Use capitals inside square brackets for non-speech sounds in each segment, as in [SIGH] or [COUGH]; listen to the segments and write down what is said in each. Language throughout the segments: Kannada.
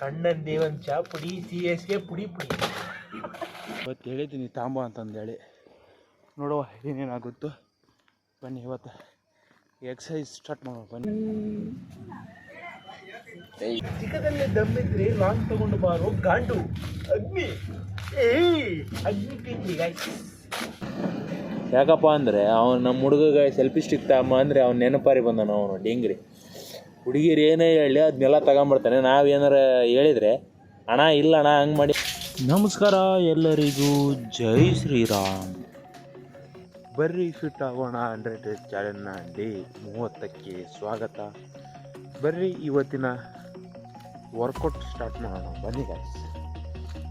ಕಣ್ಣನ್ ದೇವನ್ ಚಾ ಪುಡಿ ಸಿ ಎಸ್ಗೆ ಪುಡಿ ಪುಡಿ. ಇವತ್ತು ಹೇಳಿದ್ದೀನಿ ತಾಂಬ ಅಂತಂದೇಳಿ. ನೋಡುವ ಏನೇನಾಗುತ್ತೋ ಬನ್ನಿ ಇವತ್ತು ಎಕ್ಸಸೈಸ್ ಸ್ಟಾರ್ಟ್ ಮಾಡೋಣ ಬನ್ನಿ. ಚಿಕ್ಕದಲ್ಲೇ ದಮ್ಮಿದ್ರೆ ಲಾಂಗ್ ತಗೊಂಡು ಬಾರೋ ಗಾಂಡು. ಅಗ್ನಿ. ಏಯ್ ಅಗ್ನಿ. ಯಾಕಪ್ಪ ಅಂದರೆ ಅವನು ನಮ್ಮ ಹುಡುಗ ಸೆಲ್ಫಿ ಸ್ಟಿಕ್ ತಮ್ಮ ಅಂದರೆ ಅವ್ನು ನೆನಪಾರಿ ಬಂದಾನ ಅವನು ಡಿಂಗ್ರಿ. ಹುಡುಗಿರು ಏನೇ ಹೇಳಿ ಅದನ್ನೆಲ್ಲ ತಗೊಂಬರ್ತಾನೆ ನಾವು ಏನಾರ ಹೇಳಿದರೆ ಅಣ್ಣ ಇಲ್ಲ ಅಣ್ಣ ಹಂಗೆ ಮಾಡಿ. ನಮಸ್ಕಾರ ಎಲ್ಲರಿಗೂ. ಜೈ ಶ್ರೀರಾಮ್. ಬರ್ರಿ ಫಿಟ್ ಆಗೋಣ ಹಂಡ್ರೆಡ್ ಚಾಲೆಂಜ್ನ ಡೇ ಮೂವತ್ತಕ್ಕೆ ಸ್ವಾಗತ. ಬರ್ರಿ ಇವತ್ತಿನ ವರ್ಕೌಟ್ ಸ್ಟಾರ್ಟ್ ಮಾಡೋಣ. ಬನ್ನಿ ಗಾಯ್ಸ್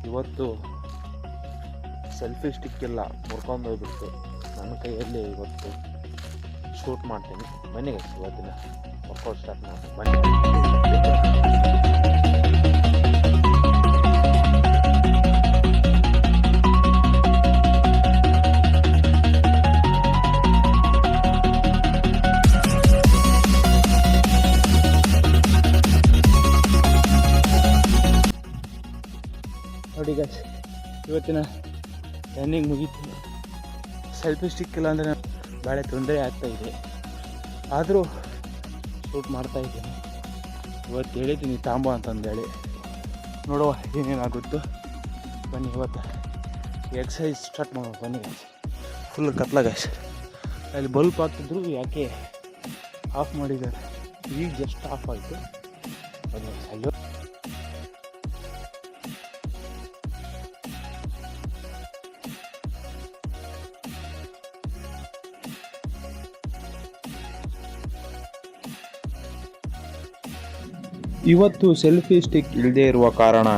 ಇವತ್ತು ಸೆಲ್ಫಿ ಸ್ಟಿಕ್ ಮುರ್ಕೊಂಡೋಗ್ಬಿಟ್ಟು ಮುರ್ಕೊಂಡು ಹೋಗ್ಬಿಟ್ಟು ನನ್ನ ಕೈಯಲ್ಲಿ ಇವತ್ತು. ಶೂಟ್ ಮಾಡ್ತೀನಿ. ಗೈಸ್ ಇವತ್ತಿನ ವರ್ಕೌಟ್ ಸ್ಟಾರ್ಟ್ ಮಾಡೋಣ. ಬನ್ನಿ. ನೋಡಿ ಇವತ್ತಿನ ರನ್ನಿಂಗ್ ಮುಗೀತು. ಸೆಲ್ಫಿ ಸ್ಟಿಕ್ ಇಲ್ಲ ಅಂದರೆ ಭಾಳ ತೊಂದರೆ ಆಗ್ತಾ ಇದೆ. ಆದರೂ ಶೂಟ್ ಮಾಡ್ತಾ ಇದ್ದೀನಿ. ಇವತ್ತು ಹೇಳಿದ್ದೀನಿ ತಾಂಬ ಅಂತಂದೇಳಿ. ನೋಡುವ ಏನೇನಾಗುತ್ತೋ. ಬನ್ನಿ ಇವತ್ತು ಎಕ್ಸಸೈಸ್ ಸ್ಟಾರ್ಟ್ ಮಾಡೋ ಬನ್ನಿ. ಫುಲ್ ಕತ್ಲ ಗಾಯ್ಸ್ ಅಲ್ಲಿ ಬಲ್ಪ್ ಹಾಕ್ತಿದ್ರು ಯಾಕೆ ಆಫ್ ಮಾಡಿದ್ದಾರೆ. ಈಗ ಜಸ್ಟ್ ಆಫ್ ಆಯಿತು. ಬನ್ನಿ ಅಲ್ಲೋ ಇವತ್ತು ಸೆಲ್ಫಿ ಸ್ಟಿಕ್ ಇಲ್ಲದೆ ಇರುವ ಕಾರಣ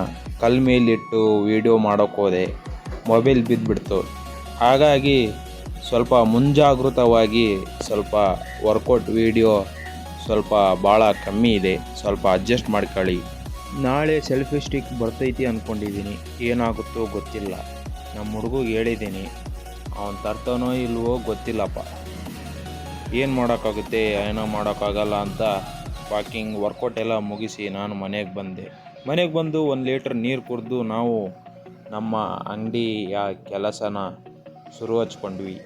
ಕಲ್ ಮೇಲಿಟ್ಟು ವೀಡಿಯೋ ಮಾಡೋಕ್ಕೋದೆ ಮೊಬೈಲ್ ಬಿದ್ದುಬಿಡ್ತು ಹಾಗಾಗಿ ಸ್ವಲ್ಪ ಮುಂಜಾಗೃತವಾಗಿ ಸ್ವಲ್ಪ ವರ್ಕೌಟ್ ವೀಡಿಯೋ ಸ್ವಲ್ಪ ಭಾಳ ಕಮ್ಮಿ ಇದೆ. ಸ್ವಲ್ಪ ಅಡ್ಜಸ್ಟ್ ಮಾಡ್ಕೊಳ್ಳಿ. ನಾಳೆ ಸೆಲ್ಫಿ ಸ್ಟಿಕ್ ಬರ್ತೈತಿ ಅಂದ್ಕೊಂಡಿದ್ದೀನಿ ಏನಾಗುತ್ತೋ ಗೊತ್ತಿಲ್ಲ. ನಮ್ಮ ಹುಡುಗಿಗೆ ಹೇಳಿದ್ದೀನಿ. ಅವನು ತರ್ತಾನೋ ಇಲ್ವೋ ಗೊತ್ತಿಲ್ಲಪ್ಪ. ಏನು ಮಾಡೋಕ್ಕಾಗುತ್ತೆ, ಏನೋ ಮಾಡೋಕ್ಕಾಗಲ್ಲ ಅಂತ ವಾಕಿಂಗ್ ವರ್ಕೌಟ್ ಎಲ್ಲ ಮುಗಿಸಿ ನಾನು ಮನೆಗೆ ಬಂದೆ. ಮನೆಗೆ ಬಂದು ಒಂದು ಲೀಟ್ರ್ ನೀರು ಕುಡಿದು ನಾವು ನಮ್ಮ ಅಂಗಡಿಯ ಕೆಲಸನ ಶುರು ಹಚ್ಕೊಂಡ್ವಿ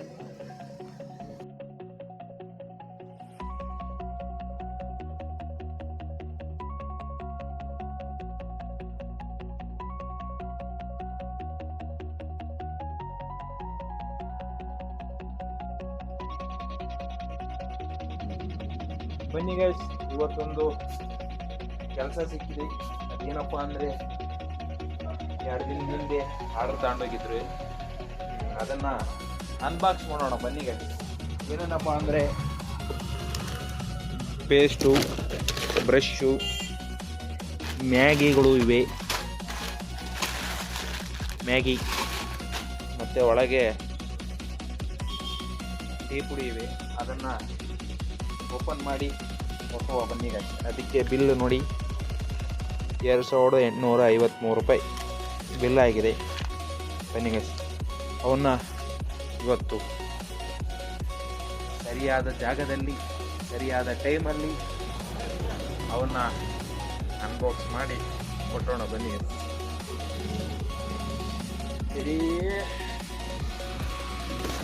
ಬನ್ನಿ ಗೈಸ್ ಇವತ್ತೊಂದು ಕೆಲಸ ಸಿಕ್ಕಿದೆ. ಅದೇನಪ್ಪ ಅಂದರೆ ಎರಡು ದಿನ ಹಿಂದೆ ಆರ್ಡರ್ ತಗೊಂಡೋಗಿದ್ರು. ಅದನ್ನು ಅನ್ಬಾಕ್ಸ್ ಮಾಡೋಣ, ಬನ್ನಿ ಗೈಸ್ ಏನೇನಪ್ಪ ಅಂದರೆ ಪೇಸ್ಟು ಬ್ರಷ್ಷು ಮ್ಯಾಗಿಗಳು ಇವೆ. ಮ್ಯಾಗಿ, ಮತ್ತು ಒಳಗೆ ಟೀ ಪುಡಿ ಇವೆ. ಅದನ್ನು ಓಪನ್ ಮಾಡಿ ಫೋಟೋ ಬನ್ನಿ guys. ಅದಕ್ಕೆ ಬಿಲ್ ನೋಡಿ. ಎರಡು ಸಾವಿರದ ಎಂಟುನೂರ ಐವತ್ತ್ಮೂರು ರೂಪಾಯಿ ಬಿಲ್ ಆಗಿದೆ. ಬನ್ನಿ ಗೈಸ್ ಅವನ್ನ ಇವತ್ತು ಸರಿಯಾದ ಜಾಗದಲ್ಲಿ, ಸರಿಯಾದ ಟೈಮಲ್ಲಿ ಅವನ್ನ ಅನ್ಬಾಕ್ಸ್ ಮಾಡಿ ಕೊಟ್ಟೋಣ ಬನ್ನಿ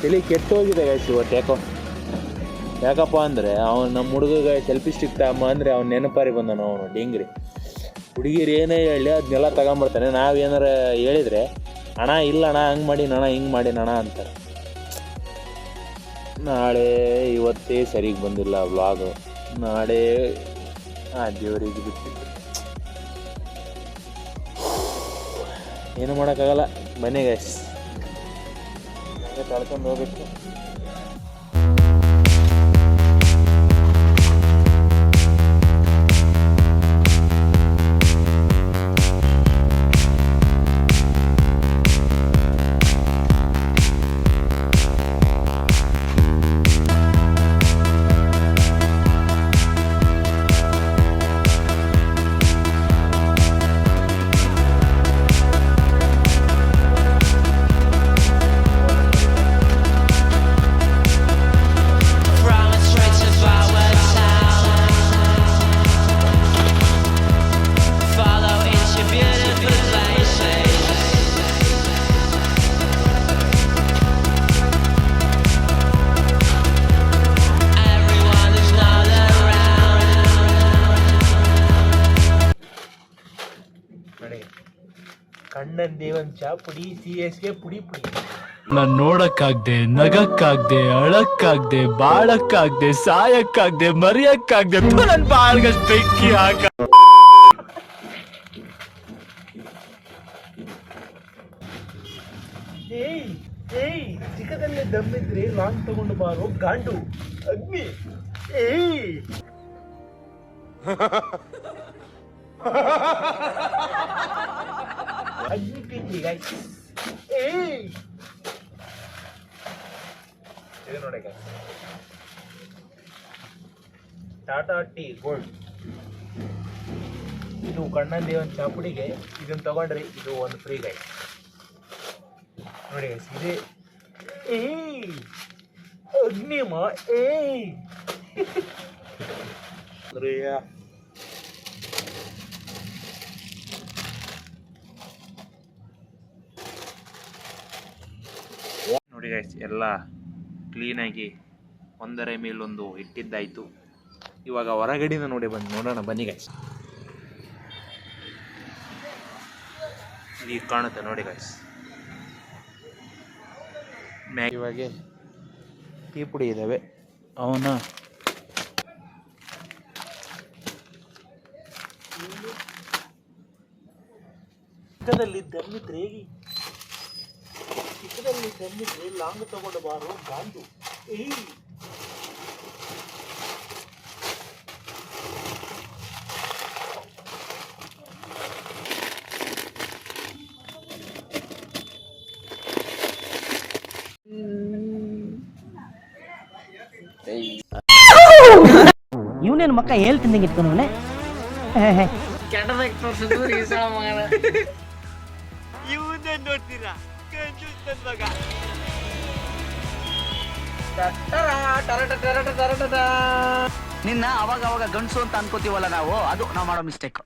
ತಿಳಿ ಕೆಟ್ಟೋಗಿದೆ ಗೈಸ್ ಇವತ್ತು ಯಾಕೋ? ಯಾಕಪ್ಪ ಅಂದರೆ ಅವನು ನಮ್ಮ ಹುಡುಗಗೆ ಸೆಲ್ಫಿ ಸ್ಟಿಕ್ ತಮ್ಮ ಅಂದರೆ ಅವ್ನು ನೆನಪಾರಿ ಬಂದನು ಅವನು, ಡಿಂಗ್ರಿ. ಹುಡುಗಿರು ಏನೇ ಹೇಳಿ ಅದನ್ನೆಲ್ಲ ತಗೊಂಬರ್ತಾನೆ. ನಾವು ಏನಾರ ಹೇಳಿದರೆ, ಅಣ್ಣ ಇಲ್ಲ ಅಣ್ಣ ಹಂಗೆ ಮಾಡಿ ಅಣ್ಣ ಹಿಂಗೆ ಮಾಡಿ ಅಣ್ಣ ಅಂತಾರೆ. ನಾಳೆ ಇವತ್ತೇ ಸರಿಗೆ ಬಂದಿಲ್ಲ ವ್ಲಾಗು ನಾಳೆ ಆ ದೇವರಿಗೆ ಬಿಟ್ಟಿದ್ದು. ಏನು ಮಾಡೋಕ್ಕಾಗಲ್ಲ. ಮನೆಗೆ ಕಳ್ಕೊಂಡು ಹೋಗ್ಬೇಕು. ಕಣ್ಣನ್ ದೇವನ್ ಚಾ ಪುಡಿ ಸಿ ಎಸ್ಗೆ ಪುಡಿ ಪುಡಿ. ನಾನ್ ನೋಡಕ್ಕಾಗ್ದೆ ನಗಕ್ಕಾಗ್ದೆ ಅಳಕ್ಕಾಗ್ದೆ ಬಾಳಕ್ಕಾಗ್ದೆ ಸಾಯಕ್ಕಾಗ್ದೆ ಮರಿಯಕ್ಕಾಗ್ದೆ ನನ್ ಬಾಳ್ಗಷ್ಟ್ ಬೆಂಕಿ ಹಾಕ. ಏಯ್ ಏಯ್ ಚಿಕ್ಕದಲ್ಲಿ ದಮ್ಮಿದ್ರೆ ಲಾಂಗ್ ತಗೊಂಡು ಬಾರೋ ಗಾಂಡು ಅಗ್ನಿ. ಏಯ್. [LAUGHS] ಅಗ್ನಿ ತಿಂಡಿ ಗೈಸ್ ಏಯ್ ಇದು ನೋಡಿ guys. ಟಾಟಾ ಟೀ ಗೋಲ್ಡ್ ಇದು ಕಣ್ಣಲ್ಲಿ ಒಂದು ಚಾಪುಡಿಗೆ ಇದನ್ನ ತಗೊಂಡ್ರಿ. ಇದು ಒಂದು ಫ್ರೀ ಗೈಸ್ ನೋಡಿ ಗೈಸ್ ಇದೆ ಏಯ್! ಅಗ್ನಿಮ, ಏಯ್ ಪ್ರಿಯ ನೋಡಿ ಗೈಸ್ ಎಲ್ಲ ಕ್ಲೀನಾಗಿ ಒಂದರ ಮೇಲೊಂದು ಇಟ್ಟಿದ್ದಾಯಿತು. ಇವಾಗ ಹೊರಗಡೆನ ನೋಡಿ ಬನ್ನಿ, ನೋಡೋಣ, ಬನ್ನಿ ಗಾಯ್ಸ್ ಈಗ ಕಾಣುತ್ತೆ ನೋಡಿ ಗಾಯ್ಸ್ ಮ್ಯಾಗ್ ಇವಾಗೆ ಟೀ ಪುಡಿ ಇದ್ದಾವೆ ಅವನ್ನ ಪಕ್ಕದಲ್ಲಿ ದಮ್ಮಿದ್ರೆ ಚಿಕ್ಕದಲ್ಲಿ ಬೆನ್ನಿಗೆ ಲಾಂಗ್ ತಗೊಂಡು ಬಾರೋ ಗಾಂಡು. ಏಯ್. ಇವನೇನು ಮಕ್ಕ ಹೇಳ್ತಿದ್ದಂಗೆ ಇಟ್ಕೊಂಡವನೆ ನಿನ್ನ ಅವಾಗ ಅವಾಗ ಗಂಡಸು ಅಂತ ಅನ್ಕೋತೀವಲ್ಲ ನಾವು? ಅದು ನಾವು ಮಾಡೋ ಮಿಸ್ಟೇಕ್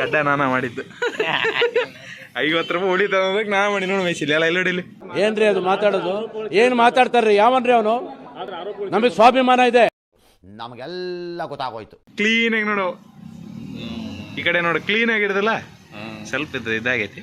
ಗಡ್ಡ ನಾನ ಮಾಡಿದ್ದು. ಐವತ್ತು ರೂಪಾಯಿ ಉಳಿತ ನಾ ಮಾಡಿ. ನೋಡಿ ಮೈಸಿಲ್ ಎಲ್ಲ ಇಲ್ಲಿ ಏನ್ರಿ ಅದು ಮಾತಾಡೋದು? ಏನ್ ಮಾತಾಡ್ತಾರ್ರಿ? ಯಾವನ್ರಿ ಅವನು? ನಮಗೆ ಸ್ವಾಭಿಮಾನ ಇದೆ. ನಮಗೆಲ್ಲ ಗೊತ್ತಾಗೋಯ್ತು. ಆಗಿ ನೋಡು. ಈ ಕಡೆ ನೋಡು ಕ್ಲೀನ್ ಆಗಿರೋದಲ್ಲ ಸ್ವಲ್ಪ ಇದು ಇದಾಗೈತಿ.